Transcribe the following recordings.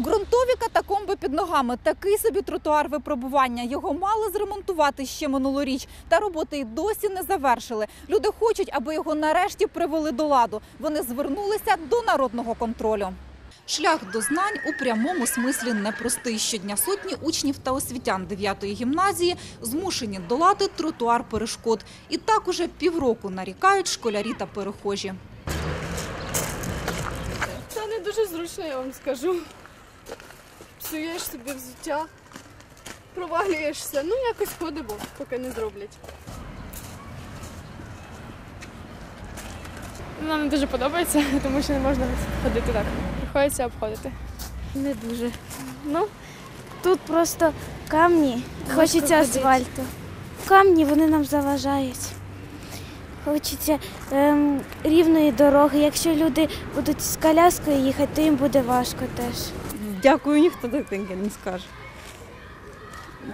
Ґрунтові катакомби під ногами. Такий собі тротуар випробування. Його мали зремонтувати ще минулоріч. Та роботи й досі не завершили. Люди хочуть, аби його нарешті привели до ладу. Вони звернулися до народного контролю. Шлях до знань у прямому смислі непростий. Щодня сотні учнів та освітян 9-ї гімназії змушені долати тротуар перешкод. І так уже півроку нарікають школярі та перехожі. Це не дуже зручно, я вам скажу. Псуєш собі взуття, провалюєшся. Ну, якось ходимо, поки не зроблять. Нам не дуже подобається, тому що не можна ходити так. Приходиться обходити. Не дуже. Ну, тут просто камні, хочеться ходити. асфальту. Камні вони нам заважають. Хочеться ем, рівної дороги. Якщо люди будуть з коляскою їхати, то їм буде важко теж Дякую, ніхто таке не скаже.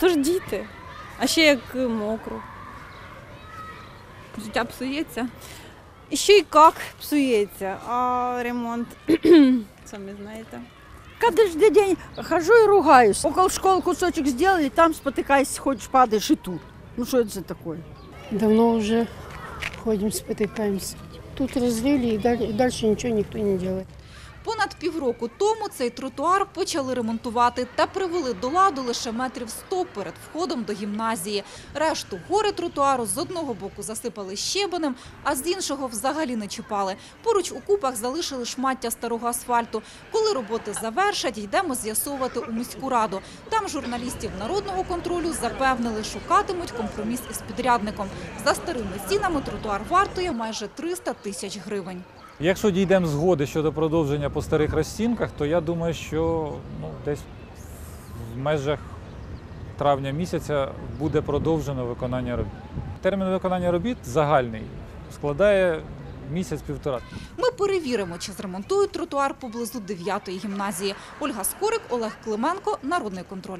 Тож діти, а ще як мокро. Життя псується. І ще й як псується, а ремонт, самі знаєте. Каждый день хожу и ругаюсь. Около школы кусочек сделали, там спотыкаясь, ходишь, падаешь и тут. Ну что это за такое? Давно уже ходим, спотыкаемся. Тут разлили и дальше, и дальше ничего никто не делает. Понад півроку тому цей тротуар почали ремонтувати та привели до ладу лише метрів 100 перед входом до гімназії. Решту гори тротуару з одного боку засипали щебенем, а з іншого взагалі не чіпали. Поруч у купах залишили шмаття старого асфальту. Коли роботи завершать, йдемо з'ясовувати у міську раду. Там журналістів народного контролю запевнили, шукатимуть компроміс із підрядником. За старими цінами тротуар вартує майже 300 тисяч гривень. Якщо дійдемо згоди щодо продовження по старих розцінках, то я думаю, що ну, десь в межах травня місяця буде продовжено виконання робіт. Термін виконання робіт загальний складає місяць-півтора. Ми перевіримо, чи зремонтують тротуар поблизу 9-ї гімназії. Ольга Скорик, Олег Клименко, Народний контроль.